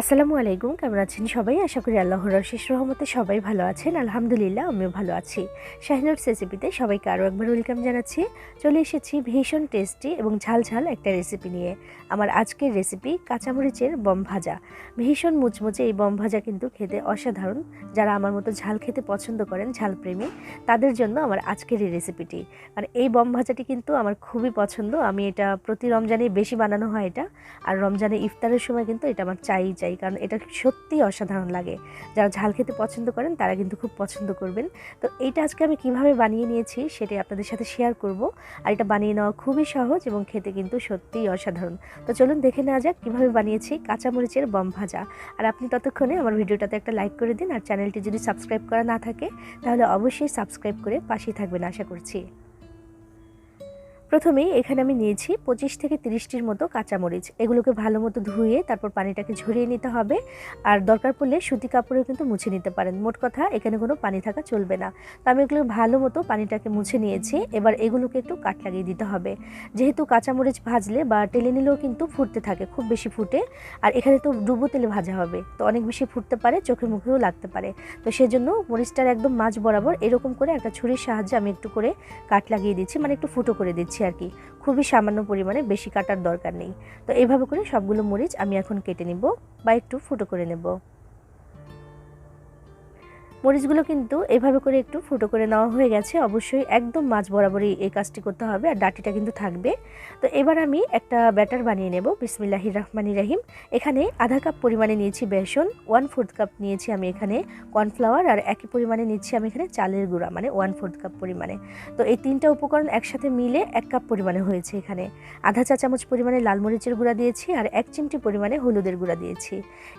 আসসালামু আলাইকুম, কেমন আছেন সবাই? আশা করি আল্লাহর শেষ রহমতে সবাই ভালো আছেন। আলহামদুলিল্লাহ, আমিও ভালো আছি। শাহিনুর রেসিপিতে সবাইকে আরও একবার ওয়েলকাম জানাচ্ছি। চলে এসেছি ভীষণ টেস্টি এবং ঝাল ঝাল একটা রেসিপি নিয়ে। আমার আজকের রেসিপি কাঁচামরিচের বম ভাজা। ভীষণ মুচমুচে এই বম ভাজা কিন্তু খেতে অসাধারণ। যারা আমার মতো ঝাল খেতে পছন্দ করেন ঝাল প্রেমী তাদের জন্য আমার আজকের এই রেসিপিটি আর এই বম ভাজাটি কিন্তু আমার খুবই পছন্দ। আমি এটা প্রতি রমজানে বেশি বানানো হয় এটা। আর রমজানে ইফতারের সময় কিন্তু এটা আমার চাই চাই, কারণ এটা সত্যি অসাধারণ লাগে। যারা ঝাল খেতে পছন্দ করেন, তারা কিন্তু খুব পছন্দ করবেন। তো এইটা আজকে আমি কীভাবে বানিয়ে নিয়েছি, সেটাই আপনাদের সাথে শেয়ার করব। আর এটা বানিয়ে নেওয়া খুবই সহজ এবং খেতে কিন্তু সত্যিই অসাধারণ। তো চলুন দেখে নেওয়া যাক কীভাবে বানিয়েছি কাঁচামরিচের বম ভাজা। আর আপনি ততক্ষণে আমার ভিডিওটাতে একটা লাইক করে দিন, আর চ্যানেলটি যদি সাবস্ক্রাইব করা না থাকে, তাহলে অবশ্যই সাবস্ক্রাইব করে পাশেই থাকবেন, আশা করছি। প্রথমেই এখানে আমি নিয়েছি পঁচিশ থেকে তিরিশটির মতো কাঁচামরিচ। এগুলোকে ভালো মতো ধুয়ে তারপর পানিটাকে ঝরিয়ে নিতে হবে। আর দরকার পড়লে সুতি কাপড়েও কিন্তু মুছে নিতে পারেন। মোট কথা এখানে কোনো পানি থাকা চলবে না। তো আমি এগুলো ভালো মতো পানিটাকে মুছে নিয়েছি। এবার এগুলোকে একটু কাট লাগিয়ে দিতে হবে। যেহেতু কাঁচামরিচ ভাজলে বা টেলে নিলেও কিন্তু ফুটতে থাকে, খুব বেশি ফুটে। আর এখানে তো ডুবো তেলে ভাজা হবে। তো অনেক বেশি ফুটতে পারে চোখে মুখেও লাগতে পারে। তো সেজন্য মরিচটার একদম মাছ বরাবর এরকম করে একটা ছুরির সাহায্যে আমি একটু করে কাট লাগিয়ে দিচ্ছি। মানে একটু ফুটো করে দিচ্ছি। আর কি। খুবই সামান্য পরিমাণে বেশি কাটার দরকার নেই। তো এইভাবে করে সবগুলো মরিচ আমি এখন কেটে নিব বা একটু ফুটো করে নেব। মরিচগুলো কিন্তু এভাবে করে একটু ফুটো করে নেওয়া হয়ে গেছে। অবশ্যই একদম মাছ বরাবরই এই কাজটি করতে হবে আর ডাটিটা কিন্তু থাকবে। তো এবার আমি একটা ব্যাটার বানিয়ে নেব। বিসমিল্লাহি রহমানি রাহিম। এখানে আধা কাপ পরিমাণে নিয়েছি বেসন ওয়ান ফোর্থ কাপ নিয়েছি আমি এখানে কর্নফ্লাওয়ার আর একই পরিমাণে নিচ্ছি আমি এখানে চালের গুঁড়া মানে ওয়ান ফোর্থ কাপ পরিমাণে। তো এই তিনটা উপকরণ একসাথে মিলে এক কাপ পরিমাণে হয়েছে এখানে। আধা চা চামচ পরিমাণে লাল মরিচের গুঁড়া দিয়েছি আর এক চিমটি পরিমাণে হলুদের গুঁড়া দিয়েছি।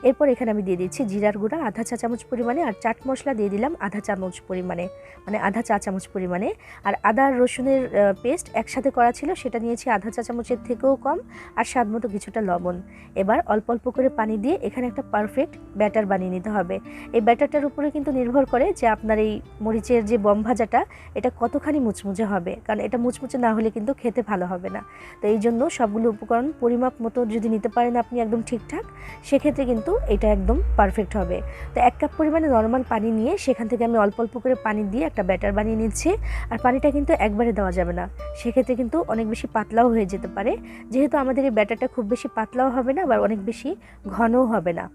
এরপর এখানে আমি দিয়ে দিচ্ছি জিরার গুঁড়া, আধা চা চামচ পরিমাণে আর চাট মশলা দিয়ে দিলাম আধা চামচ পরিমাণে মানে আধা চা চামচ পরিমাণে। আর আদা, রসুনের পেস্ট একসাথে করা ছিল, সেটা নিয়েছি আধা চা চামচের থেকেও কম, আর স্বাদ মতো কিছুটা লবণ। এবার অল্প অল্প করে পানি দিয়ে এখানে একটা পারফেক্ট ব্যাটার বানিয়ে নিতে হবে। এই ব্যাটারটার উপরে কিন্তু নির্ভর করে যে আপনার এই মরিচের যে বম ভাজাটা, এটা কতখানি মুচমুচে হবে। কারণ এটা মুচমুচে না হলে কিন্তু খেতে ভালো হবে না। তো এই জন্য সবগুলো উপকরণ পরিমাপ মতো যদি নিতে পারেন আপনি একদম ঠিকঠাক, সেক্ষেত্রে কিন্তু এটা একদম পারফেক্ট হবে। তো এক কাপ পরিমাণে নর্মাল পানি নিয়ে সেখান থেকে আমি অল্প অল্প করে পানি দিয়ে একটা ব্যাটার বানিয়ে নিচ্ছি। আর পানিটা কিন্তু একবারে দেওয়া যাবে না। সেক্ষেত্রে কিন্তু অনেক বেশি পাতলাও হয়ে যেতে পারে। যেহেতু আমাদের এই ব্যাটারটা খুব বেশি পাতলাও হবে না আবার অনেক বেশি ঘনও হবে না।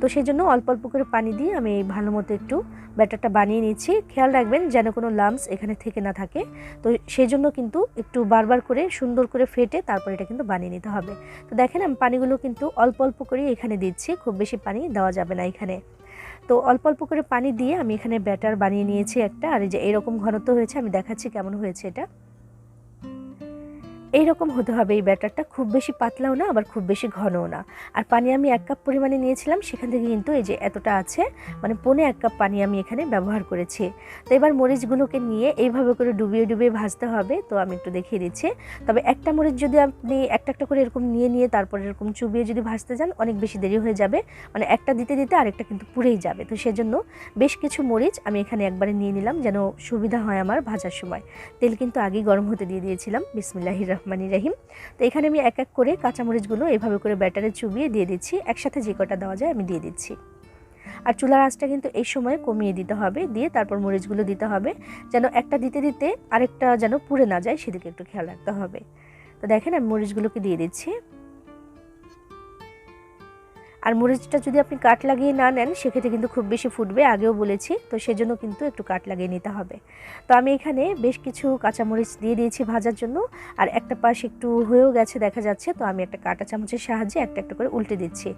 তো সেই জন্য অল্প অল্প করে পানি দিয়ে আমি ভালো মতো একটু ব্যাটারটা বানিয়ে নিচ্ছি। খেয়াল রাখবেন যেন কোনো লামস এখানে থেকে না থাকে। তো সেই জন্য কিন্তু একটু বারবার করে সুন্দর করে ফেটে তারপর এটা কিন্তু বানিয়ে নিতে হবে। তো দেখেন আমি পানিগুলো কিন্তু অল্প অল্প করে এখানে দিচ্ছি। খুব বেশি পানি দেওয়া যাবে না এখানে। তো অল্প অল্প করে পানি দিয়ে আমি এখানে ব্যাটার বানিয়ে নিয়েছি একটা। আর এই যে এরকম ঘনত্ব হয়েছে, আমি দেখাচ্ছি কেমন হয়েছে এটা। এইরকম হতে হবে এই ব্যাটারটা। খুব বেশি পাতলাও না, আবার খুব বেশি ঘনও না। আর পানি আমি এক কাপ পরিমাণে নিয়েছিলাম, সেখান থেকে কিন্তু এই যে এতটা আছে মানে পনে এক কাপ পানি আমি এখানে ব্যবহার করেছি। তো এবার মরিচগুলোকে নিয়ে এইভাবে করে ডুবিয়ে ডুবিয়ে ভাজতে হবে, তো আমি একটু দেখিয়ে দিচ্ছি। তবে একটা মরিচ যদি আপনি একটা একটা করে এরকম নিয়ে নিয়ে তারপর এরকম চুবিয়ে যদি ভাজতে যান, অনেক বেশি দেরি হয়ে যাবে। মানে একটা দিতে দিতে আরেকটা কিন্তু পুড়েই যাবে। তো সেজন্য বেশ কিছু মরিচ আমি এখানে একবারে নিয়ে নিলাম, যেন সুবিধা হয় আমার ভাজার সময়। তেল কিন্তু আগেই গরম হতে দিয়ে দিয়েছিলাম। বিসমিল্লাহির রহমানি রাহিম। তো এখানে আমি এক এক করে কাঁচামরিচগুলো এভাবে করে ব্যাটারে চুবিয়ে দিয়ে দিচ্ছি। একসাথে যে কটা দেওয়া যায় আমি দিয়ে দিচ্ছি। আর চুলার আঁচটা কিন্তু এই সময় কমিয়ে দিতে হবে, দিয়ে তারপর মরিচগুলো দিতে হবে, যেন একটা দিতে দিতে আরেকটা যেন পুড়ে না যায় সেদিকে একটু খেয়াল রাখতে হবে। তো দেখেন আমি মরিচগুলোকে দিয়ে দিচ্ছি। আর মরিচটা যদি আপনি কাট লাগিয়ে না নেন, সেক্ষেত্রে কিন্তু খুব বেশি ফুটবে, আগেও বলেছি। তো সেজন্য কিন্তু একটু কাট লাগিয়ে নিতে হবে। তো আমি এখানে বেশ কিছু কাঁচামরিচ দিয়ে দিয়েছি ভাজার জন্য। আর একটা পাশ একটু হয়েও গেছে, দেখা যাচ্ছে। তো আমি একটা কাঁটা চামচের সাহায্যে একটা একটা করে উল্টে দিচ্ছি।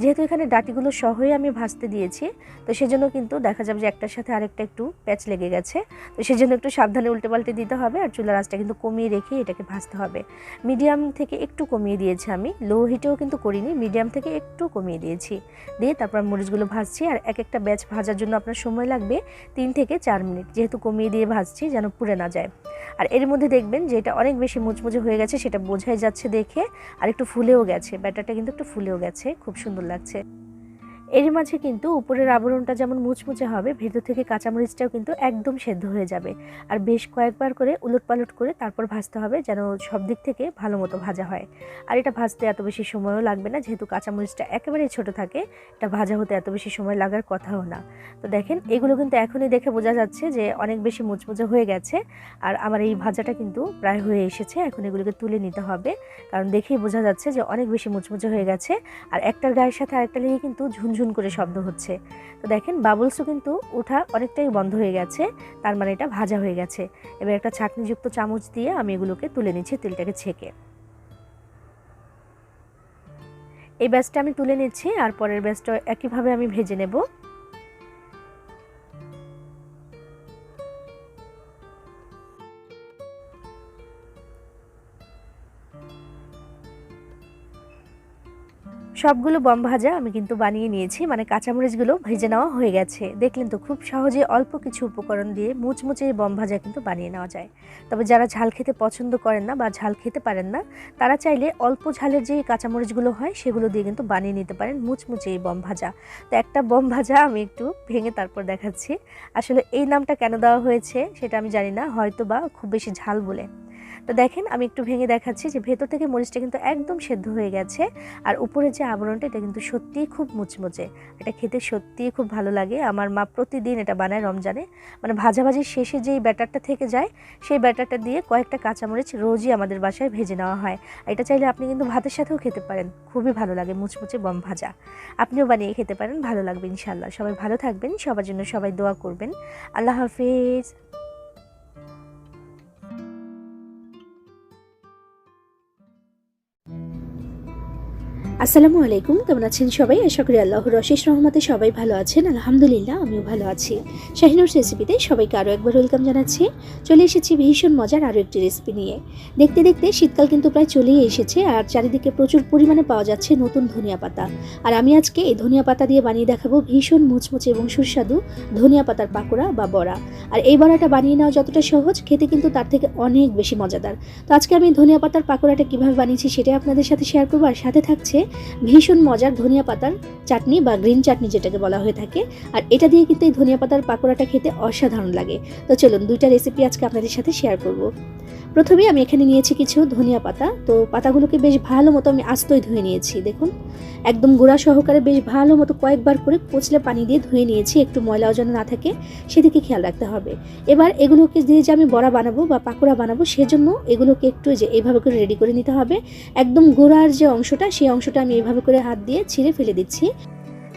যেহেতু এখানে ডাটিগুলো সহই আমি ভাজতে দিয়েছি, তো সেজন্য কিন্তু দেখা যাবে যে একটার সাথে আরেকটা একটু প্যাচ লেগে গেছে। তো সেজন্য একটু সাবধানে উল্টে পাল্টে দিতে হবে আর চুলার আঁচটা কিন্তু কমিয়ে রেখে এটাকে ভাজতে হবে। মিডিয়াম থেকে একটু কমিয়ে দিয়েছি আমি। লো হিটেও কিন্তু করিনি, মিডিয়াম থেকে একটু কমিয়ে দিয়েছি। দিয়ে তারপর মরিচগুলো ভাজছি আর এক একটা ব্যাচ ভাজার জন্য আপনার সময় লাগবে তিন থেকে চার মিনিট, যেহেতু কমিয়ে দিয়ে ভাজছি যেন পুড়ে না যায়। আর এর মধ্যে দেখবেন যে এটা অনেক বেশি মুচমুচে হয়ে গেছে, সেটা বোঝাই যাচ্ছে দেখে, আর একটু ফুলেও গেছে, ব্যাটারটা কিন্তু একটু ফুলেও গেছে, খুব সুন্দর লাগছে। এর মাঝে কিন্তু উপরের আবরণটা যেমন মুচমুচে হবে, ভেতর থেকে কাঁচামরিচটাও কিন্তু একদম সেদ্ধ হয়ে যাবে। আর বেশ কয়েকবার করে উলট পালট করে তারপর ভাজতে হবে যেন সব দিক থেকে ভালো মতো ভাজা হয়। আর এটা ভাজতে এত বেশি সময়ও লাগবে না, যেহেতু কাঁচামরিচটা একেবারেই ছোট থাকে, এটা ভাজা হতে এত বেশি সময় লাগার কথাও না। তো দেখেন, এগুলো কিন্তু এখনই দেখে বোঝা যাচ্ছে যে অনেক বেশি মুচমুচে হয়ে গেছে। আর আমার এই ভাজাটা কিন্তু প্রায় হয়ে এসেছে, এখন এগুলোকে তুলে নিতে হবে। কারণ দেখেই বোঝা যাচ্ছে যে অনেক বেশি মুচমুচে হয়ে গেছে। আর একটার গায়ের সাথে আরেকটা লেগে কিন্তু ঝুনঝুন করে শব্দ হচ্ছে। তো দেখেন বাবলসও কিন্তু ওঠা অনেকটাই বন্ধ হয়ে গেছে, তার মানে এটা ভাজা হয়ে গেছে। এবার একটা ছাঁকনিযুক্ত চামচ দিয়ে আমি এগুলোকে তুলে নিচ্ছি তেলটাকে ছেঁকে। এই ব্যাচটা আমি তুলে নিচ্ছি, আর পরের ব্যাচটা একইভাবে আমি ভেজে নেব। সবগুলো বম ভাজা আমি কিন্তু বানিয়ে নিয়েছি। মানে কাঁচামরিচগুলো ভেজে নেওয়া হয়ে গেছে। দেখলেন তো খুব সহজে অল্প কিছু উপকরণ দিয়ে মুচমুচে বম ভাজা কিন্তু বানিয়ে নেওয়া যায়। তবে যারা ঝাল খেতে পছন্দ করেন না বা ঝাল খেতে পারেন না, তারা চাইলে অল্প ঝালের যে কাঁচামরিচগুলো হয়, সেগুলো দিয়ে কিন্তু বানিয়ে নিতে পারেন মুচমুচে এই বম ভাজা। তো একটা বম ভাজা আমি একটু ভেঙে তারপর দেখাচ্ছি। আসলে এই নামটা কেন দেওয়া হয়েছে, সেটা আমি জানি না। হয়তো বা খুব বেশি ঝাল বলে। তো দেখেন, আমি একটু ভেঙে দেখাচ্ছি যে ভেতর থেকে মরিচটা কিন্তু একদম সেদ্ধ হয়ে গেছে। আর উপরে যে আবরণটা, এটা কিন্তু সত্যিই খুব মুচমুচে। এটা খেতে সত্যিই খুব ভালো লাগে। আমার মা প্রতিদিন এটা বানায় রমজানে। মানে ভাজাভাজির শেষে যেই ব্যাটারটা থেকে যায়, সেই ব্যাটারটা দিয়ে কয়েকটা কাঁচামরিচ রোজই আমাদের বাসায় ভেজে নেওয়া হয়। এটা চাইলে আপনি কিন্তু ভাতের সাথেও খেতে পারেন। খুবই ভালো লাগে মুচমুচে বম ভাজা। আপনিও বানিয়ে খেতে পারেন, ভালো লাগবে ইনশাল্লাহ সবাই ভালো থাকবেন, সবার জন্য সবাই দোয়া করবেন। আল্লাহ হাফিজ। আসসালামু আলাইকুম, কেমন আছেন সবাই? আশা করি আল্লাহর অশেষ রহমতে সবাই ভালো আছেন। আলহামদুলিল্লাহ, আমিও ভালো আছি। শাহিনুর রেসিপিতে সবাইকে আরও একবার ওয়েলকাম জানাচ্ছি। চলে এসেছি ভীষণ মজার আরও একটি রেসিপি নিয়ে। দেখতে দেখতে শীতকাল কিন্তু প্রায় চলেই এসেছে আর চারিদিকে প্রচুর পরিমাণে পাওয়া যাচ্ছে নতুন ধনিয়া পাতা। আর আমি আজকে এই ধনিয়া পাতা দিয়ে বানিয়ে দেখাবো ভীষণ মুচমুচে এবং সুস্বাদু ধনিয়া পাতার পাকোড়া বা বড়া। আর এই বড়াটা বানিয়ে নেওয়া যতটা সহজ, খেতে কিন্তু তার থেকে অনেক বেশি মজাদার। তো আজকে আমি ধনিয়া পাতার পাকোড়াটা কীভাবে বানিয়েছি সেটাই আপনাদের সাথে শেয়ার করব। আর সাথে থাকছে ভীষণ মজার ধনিয়া পাতার চাটনি বা গ্রিন চাটনি যেটাকে বলা হয়ে থাকে। আর এটা দিয়ে কিন্তু এই ধনিয়া পাতার পাকোড়াটা খেতে অসাধারণ লাগে। তো চলুন দুইটা রেসিপি আজকে আপনাদের সাথে শেয়ার করব। প্রথমে আমি এখানে নিয়েছি কিছু ধনিয়া পাতা। তো পাতাগুলোকে বেশ ভালো মতো আমি আস্তই ধুয়ে নিয়েছি, দেখুন। একদম গোড়া সহকারে বেশ ভালো মতো কয়েকবার করে কচলে পানি দিয়ে ধুয়ে নিয়েছি, একটু ময়লাও যেন না থাকে, সেদিকে খেয়াল রাখতে হবে। এবার এগুলোকে দিয়ে যে আমি বড়া বানাবো বা পাকোড়া বানাবো, সেজন্য এগুলোকে একটু যে এইভাবে করে রেডি করে নিতে হবে। একদম গোড়ার যে অংশটা, সেই অংশটা আমি এইভাবে করে হাত দিয়ে ছিঁড়ে ফেলে দিচ্ছি।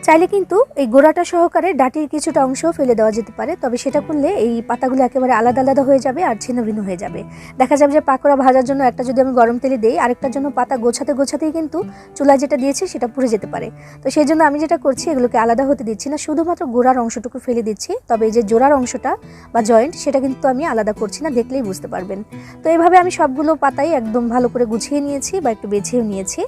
চাইলে কিন্তু এই গোড়াটা সহকারে ডাটির কিছুটা অংশ ফেলে দেওয়া যেতে পারে, তবে সেটা করলে এই পাতাগুলো একেবারে আলাদা আলাদা হয়ে যাবে আর ছিন্ন ভিন্ন হয়ে যাবে। দেখা যাবে যে পাকোড়া ভাজার জন্য একটা যদি আমি গরম তেলে দিই, আরেকটার জন্য পাতা গোছাতে গোছাতেই কিন্তু চুলায় যেটা দিয়েছি সেটা পুড়ে যেতে পারে। তো সেই জন্য আমি যেটা করছি, এগুলোকে আলাদা হতে দিচ্ছি না, শুধুমাত্র গোড়ার অংশটুকু ফেলে দিচ্ছি, তবে এই যে জোড়ার অংশটা বা জয়েন্ট, সেটা কিন্তু আমি আলাদা করছি না, দেখলেই বুঝতে পারবেন। তো এইভাবে আমি সবগুলো পাতাই একদম ভালো করে গুছিয়ে নিয়েছি বা একটু বেছেও নিয়েছি।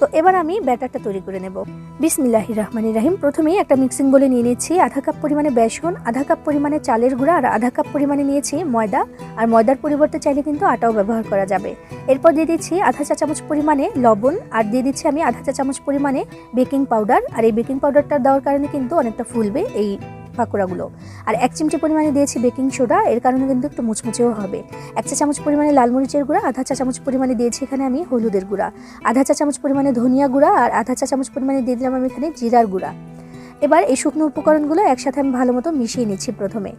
তো এবার আমি ব্যাটারটা তৈরি করে নেব। বিসমিল্লাহির রহমানির রাহিম প্রথমেই একটা মিক্সিং বলে নিয়ে নিচ্ছি আধা কাপ পরিমাণে বেসন, আধা কাপ পরিমাণে চালের গুঁড়া আর আধা কাপ পরিমাণে নিয়েছি ময়দা। আর ময়দার পরিবর্তে চাইলে কিন্তু আটাও ব্যবহার করা যাবে। এরপর দিয়ে দিচ্ছি আধা চা চামচ পরিমাণে লবণ আর দিয়ে দিচ্ছি আমি আধা চা চামচ পরিমাণে বেকিং পাউডার। আর এই বেকিং পাউডারটা দেওয়ার কারণে কিন্তু অনেকটা ফুলবে এই পাকোড়াগুলো। আর এক চিমটি পরিমাণে দিয়েছি বেকিং সোডা, এর কারণে কিন্তু একটু মুচমুচেও হবে। এক চা চামচ পরিমাণে লাল মরিচের গুঁড়া, আধা চা চামচ পরিমাণে দিয়েছি এখানে আমি হলুদের গুঁড়া। আধা চা চামচ পরিমাণে ধনিয়া গুঁড়া আর আধা চা চামচ পরিমাণে দিয়ে দিলাম আমি এখানে জিরার গুঁড়া। এবার এই শুকনো উপকরণগুলো একসাথে আমি ভালো মতো মিশিয়ে নিচ্ছি প্রথমে।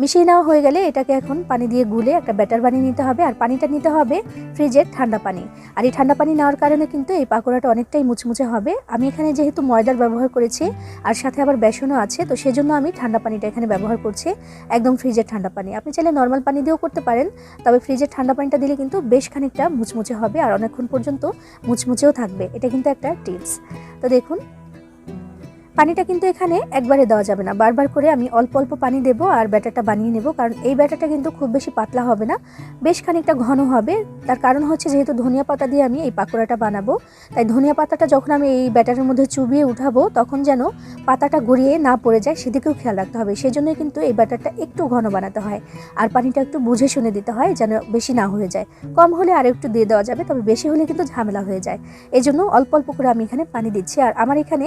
মিশিয়ে নেওয়া হয়ে গেলে এটাকে এখন পানি দিয়ে গুলে একটা ব্যাটার বানিয়ে নিতে হবে। আর পানিটা নিতে হবে ফ্রিজের ঠান্ডা পানি। আর এই ঠান্ডা পানি নেওয়ার কারণে কিন্তু এই পাকোড়াটা অনেকটাই মুচমুচে হবে। আমি এখানে যেহেতু ময়দার ব্যবহার করেছি, আর সাথে আবার বেসনও আছে, তো সেজন্য আমি ঠান্ডা পানিটা এখানে ব্যবহার করছি একদম ফ্রিজের ঠান্ডা পানি। আপনি চাইলে নর্মাল পানি দিয়েও করতে পারেন, তবে ফ্রিজের ঠান্ডা পানিটা দিলে কিন্তু বেশ খানিকটা মুচমুচে হবে, আর অনেকক্ষণ পর্যন্ত মুচমুচেও থাকবে। এটা কিন্তু একটা টিপস। তো দেখুন পানিটা কিন্তু এখানে একবারে দেওয়া যাবে না। বারবার করে আমি অল্প অল্প পানি দেবো আর ব্যাটারটা বানিয়ে নেব, কারণ এই ব্যাটারটা কিন্তু খুব বেশি পাতলা হবে না। বেশ খানিকটা ঘন হবে। তার কারণ হচ্ছে যেহেতু ধনিয়া পাতা দিয়ে আমি এই পাকোড়াটা বানাবো, তাই ধনিয়া পাতাটা যখন আমি এই ব্যাটারের মধ্যে চুবিয়ে উঠাবো, তখন যেন পাতাটা গড়িয়ে না পড়ে যায়, সেদিকেও খেয়াল রাখতে হবে। সেই জন্যই কিন্তু এই ব্যাটারটা একটু ঘন বানাতে হয়। আর পানিটা একটু বুঝে শুনে দিতে হয়, যেন বেশি না হয়ে যায়। কম হলে আর একটু দিয়ে দেওয়া যাবে, তবে বেশি হলে কিন্তু ঝামেলা হয়ে যায়। এই জন্য অল্প অল্প করে আমি এখানে পানি দিচ্ছি। আর আমার এখানে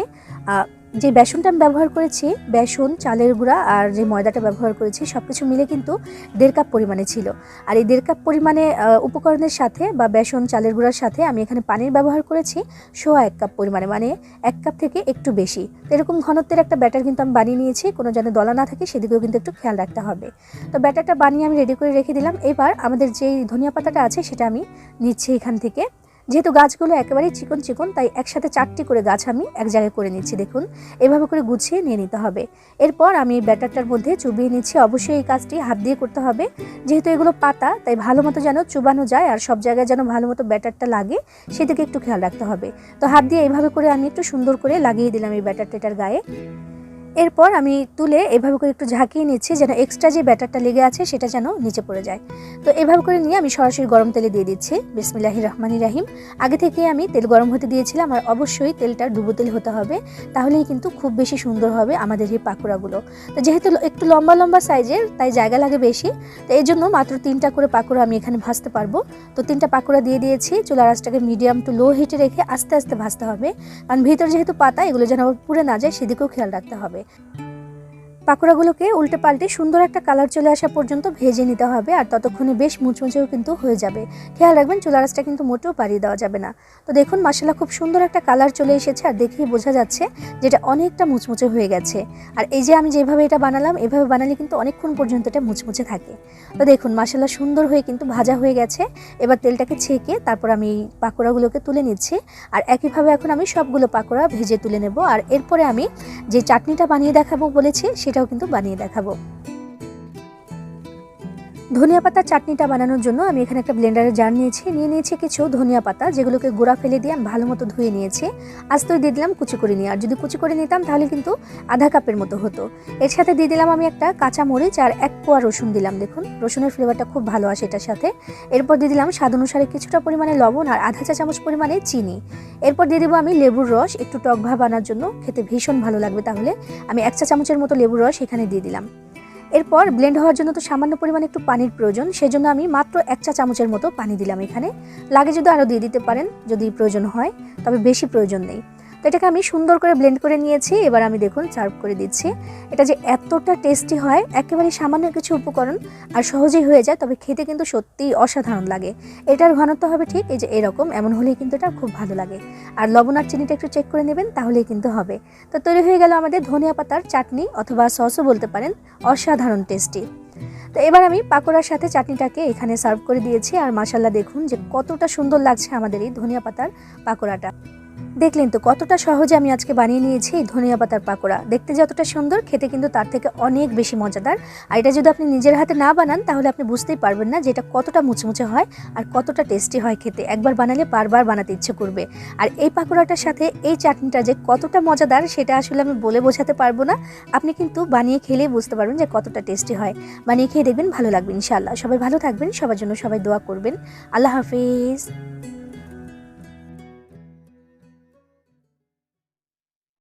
যে বেসনটা আমি ব্যবহার করেছি, বেসন, চালের গুঁড়া আর যে ময়দাটা ব্যবহার করেছি সব কিছু মিলে কিন্তু দেড় কাপ পরিমাণে ছিল। আর এই দেড় কাপ পরিমাণে উপকরণের সাথে বা বেসন, চালের গুঁড়ার সাথে আমি এখানে পানির ব্যবহার করেছি, সোয়া এক কাপ পরিমাণে মানে এক কাপ থেকে একটু বেশি। এরকম ঘনত্বের একটা ব্যাটার কিন্তু আমি বানিয়ে নিয়েছি, কোনো যেন দলা না থাকে, সেদিকেও কিন্তু একটু খেয়াল রাখতে হবে। তো ব্যাটারটা বানিয়ে আমি রেডি করে রেখে দিলাম। এবার আমাদের যেই ধনিয়া পাতাটা আছে, সেটা আমি নিচ্ছি এখান থেকে। যেহেতু গাছগুলো একেবারেই চিকন চিকন, তাই একসাথে চারটি করে গাছ আমি এক জায়গায় করে নিচ্ছি, দেখুন। এভাবে করে গুছিয়ে নিয়ে নিতে হবে। এরপর আমি ব্যাটারটার মধ্যে চুবিয়ে নিচ্ছি। অবশ্যই এই কাজটি হাত দিয়ে করতে হবে। যেহেতু এগুলো পাতা, তাই ভালো মতো যেন চুবানো যায় আর সব জায়গায় যেন ভালো মতো ব্যাটারটা লাগে, সেদিকে একটু খেয়াল রাখতে হবে। তো হাত দিয়ে এইভাবে করে আমি একটু সুন্দর করে লাগিয়ে দিলাম এই ব্যাটারটা এটার গায়ে। এরপর আমি তুলে এভাবে করে একটু ঝাঁকিয়ে নিচ্ছি যেন এক্সট্রা যে ব্যাটারটা লেগে আছে সেটা যেন নিচে পড়ে যায়। তো এভাবে করে নিয়ে আমি সরাসরি গরম তেলে দিয়ে দিচ্ছি। বিসমিল্লাহি রহমানি রাহিম। আগে থেকে আমি তেল গরম হতে দিয়েছিলাম আর অবশ্যই তেলটা ডুবো তেল হতে হবে। তাহলেই কিন্তু খুব বেশি সুন্দর হবে আমাদের এই পাকোড়াগুলো। তো যেহেতু একটু লম্বা লম্বা সাইজের, তাই জায়গা লাগে বেশি। তো এই জন্য মাত্র তিনটা করে পাকোড়া আমি এখানে ভাজতে পারব। তো তিনটা পাকোড়া দিয়ে দিয়েছি। চুলা রাসটাকে মিডিয়াম টু লো হিটে রেখে আস্তে আস্তে ভাজতে হবে। কারণ ভিতর যেহেতু পাতা, এগুলো যেন পুড়ে না যায়, সেদিকেও খেয়াল রাখতে হবে। হবে পাকোড়াগুলোকে উল্টে পাল্টে সুন্দর একটা কালার চলে আসা পর্যন্ত ভেজে নিতে হবে আর ততক্ষণে বেশ মুচমুচেও কিন্তু হয়ে যাবে। খেয়াল রাখবেন চুলা রাসটা কিন্তু মোটেও পাড়িয়ে দেওয়া যাবে না। তো দেখুন মশলা খুব সুন্দর একটা কালার চলে এসেছে আর দেখেই বোঝা যাচ্ছে যেটা অনেকটা মুচমুচে হয়ে গেছে। আর এই যে আমি যেভাবে এটা বানালাম এভাবে বানালে কিন্তু অনেকক্ষণ পর্যন্ত এটা মুচমুচে থাকে। তো দেখুন মশলা সুন্দর হয়ে কিন্তু ভাজা হয়ে গেছে। এবার তেলটাকে ছেঁকে তারপর আমি এই পাকোড়াগুলোকে তুলে নিচ্ছি। আর একইভাবে এখন আমি সবগুলো পাকোড়া ভেজে তুলে নেব। আর এরপরে আমি যে চাটনিটা বানিয়ে দেখাবো বলেছি সেটাও কিন্তু বানিয়ে দেখাবো। ধনিয়া পাতার চাটনিটা বানানোর জন্য আমি এখানে একটা ব্লেন্ডারের জার নিয়েছি। নিয়ে নিয়েছি কিছু ধনিয়া পাতা, যেগুলোকে গোড়া ফেলে দিয়ে আমি ভালো মতো ধুয়ে নিয়েছি। আস্তে দিয়ে দিলাম কুচি করে নিয়ে। আর যদি কুচি করে নিতাম তাহলে কিন্তু আধা কাপের মতো হতো। এর সাথে দিয়ে দিলাম আমি একটা কাঁচা মরিচ আর এক কোয়া রসুন দিলাম, দেখুন। রসুনের ফ্লেভারটা খুব ভালো আসে এটার সাথে। এরপর দিয়ে দিলাম স্বাদ অনুসারে কিছুটা পরিমাণে লবণ আর আধা চা চামচ পরিমাণে চিনি। এরপর দিয়ে দেবো আমি লেবুর রস। একটু টক ভাব আনার জন্য খেতে ভীষণ ভালো লাগবে তাহলে। আমি এক চা চামচের মতো লেবুর রস এখানে দিয়ে দিলাম। এরপর ব্লেন্ড হওয়ার জন্য তো সামান্য পরিমাণে একটু পানির প্রয়োজন, সেজন্য আমি মাত্র এক চা চামচের মতো পানি দিলাম এখানে। লাগে যদি আরও দিয়ে দিতে পারেন, যদি প্রয়োজন হয়, তবে বেশি প্রয়োজন নেই। তো এটাকে আমি সুন্দর করে ব্লেন্ড করে নিয়েছি। এবার আমি দেখুন সার্ভ করে দিচ্ছি। এটা যে এতটা টেস্টি হয়, একেবারে সামান্য কিছু উপকরণ আর সহজেই হয়ে যায়, তবে খেতে কিন্তু সত্যিই অসাধারণ লাগে। এটার ঘনত্ব হবে ঠিক এই যে এরকম, এমন হলেই কিন্তু এটা খুব ভালো লাগে। আর লবণ আর চিনিটা একটু চেক করে নেবেন, তাহলেই কিন্তু হবে। তো তৈরি হয়ে গেল আমাদের ধনিয়া পাতার চাটনি অথবা সসও বলতে পারেন, অসাধারণ টেস্টি তো এবার আমি পাকোড়ার সাথে চাটনিটাকে এখানে সার্ভ করে দিয়েছি। আর মাসাল্লা দেখুন যে কতটা সুন্দর লাগছে আমাদের এই ধনিয়া পাতার পাকোড়াটা। দেখলেন তো কতটা সহজে আমি আজকে বানিয়ে নিয়েছি এই ধনিয়া পাতার পাকোড়া। দেখতে যতটা সুন্দর, খেতে কিন্তু তার থেকে অনেক বেশি মজাদার। আর এটা যদি আপনি নিজের হাতে না বানান, তাহলে আপনি বুঝতেই পারবেন না যে এটা কতটা মুচমুচে হয় আর কতটা টেস্টি হয় খেতে। একবার বানালে বারবার বানাতে ইচ্ছে করবে। আর এই পাকোড়াটার সাথে এই চাটনিটা যে কতটা মজাদার, সেটা আসলে আমি বলে বোঝাতে পারব না। আপনি কিন্তু বানিয়ে খেলেই বুঝতে পারবেন যে কতটা টেস্টি হয়। বানিয়ে খেয়ে দেখবেন ভালো লাগবে ইনশাআল্লাহ। সবাই ভালো থাকবেন, সবার জন্য সবাই দোয়া করবেন। আল্লাহ হাফিজ।